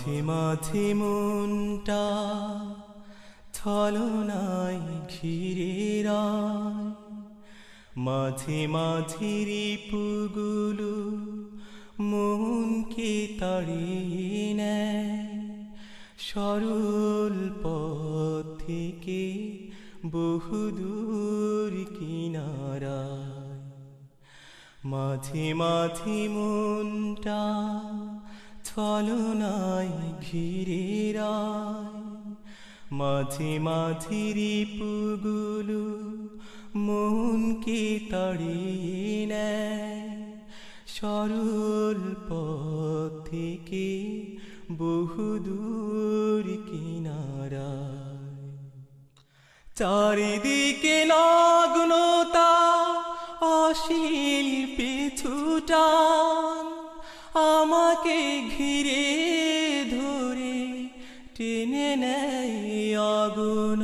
মাঝে মাঝে মনটা ছলনায় ঘিরে মাঝে মাঝে রিপুগুলো মনকে তাড়িয়ে নেয়। সরল পথ থেকে বহুদূর কিনারায়। মাঝে মাঝে মনটা ছলনায় ঘিরে মাঝে মাঝে রিপুগুলো মনকে তাড়িয়ে নেয়। সরল পথ থেকে বহুদূর কিনারায়। চারিদিকে নগ্নতা অশীল আমাকে ঘিরে ধরে টেনে নেয় আগুন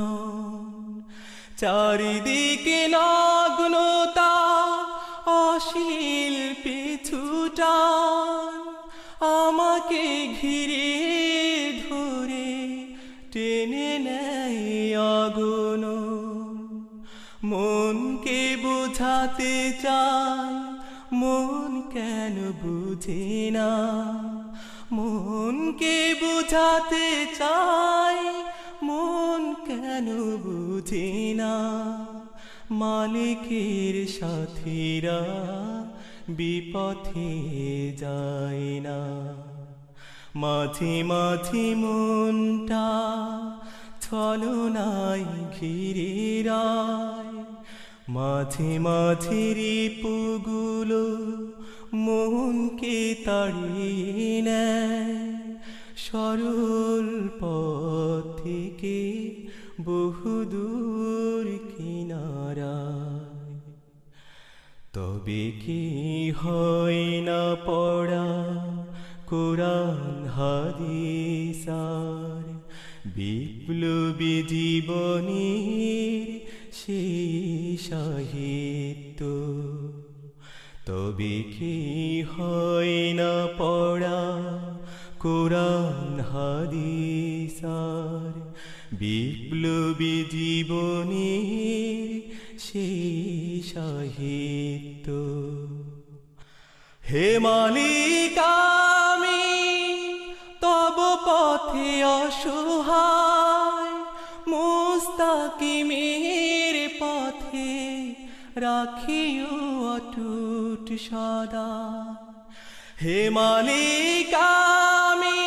চারিদিকে নগ্নতা অশীল পিছুটান। আমাকে ঘিরে ধরে টেনে নেয় আগুন মনকে বোঝাতে চাই মন কেন বুঝে না? মনকে বুঝাতে চাই, মন কেন বুঝে না? মালিকের সাথীরা বিপথে যায় না। মাঝে মাঝে মনটা ছলনায় ঘিরে রায় মাঝে মাঝে রিপুগুলো মনকে তাড়িয়ে নেয়। সরল পথ থেকে বহুদূর তবে কি হয় না পড়া কোরআন হাদিসার বিপ্লবী জীবনের সেই সাহিত্য। তবে কি হয় না পড়া কোরআন হাদিসার বিপ্লবী জীবনের সেই সাহিত্য? হে মালিক আমি, তব পথে অসহায় মুস্তাকিমের পথে রাখিও অটুট সদা। হে মালিক আমি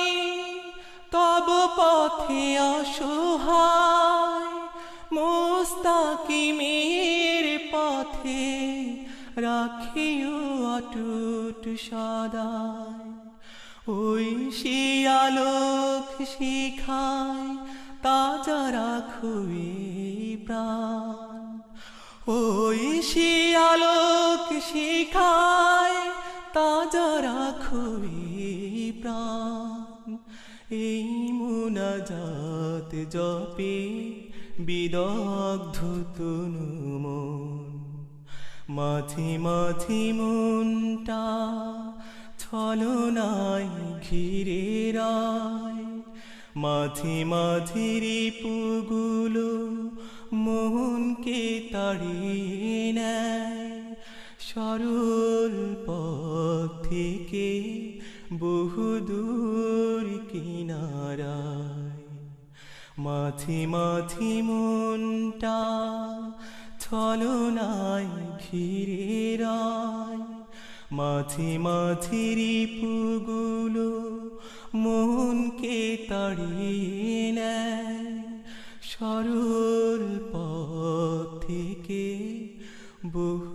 তব পথে অসহায়, মুস্তাকিমের পথে রাখিও অটুট সদায় ওই শিয়ালোক শিখায়, তাজা রাখো এই প্রাণ। ওই শিয়ালোক শিখায় তাজা রাখো এই প্রাণ। এই মুনাজাত জপে বিদগ্ধ তনু মন। মাঝে মাঝে মনটা ছলনায় ঘিরে রায়। মাঝে মাঝে রিপুগুলো মনকে তাড়িয়ে নেয়। সরল পথ থেকে বহুদূর কিনারায়। মাঝে মাঝে মনটা ছলনায় ঘিরে রায়। মাঝে মাঝে রিপুগুলো মনকে তাড়িয়ে নেয়। সরল পথ থেকে বহুদূর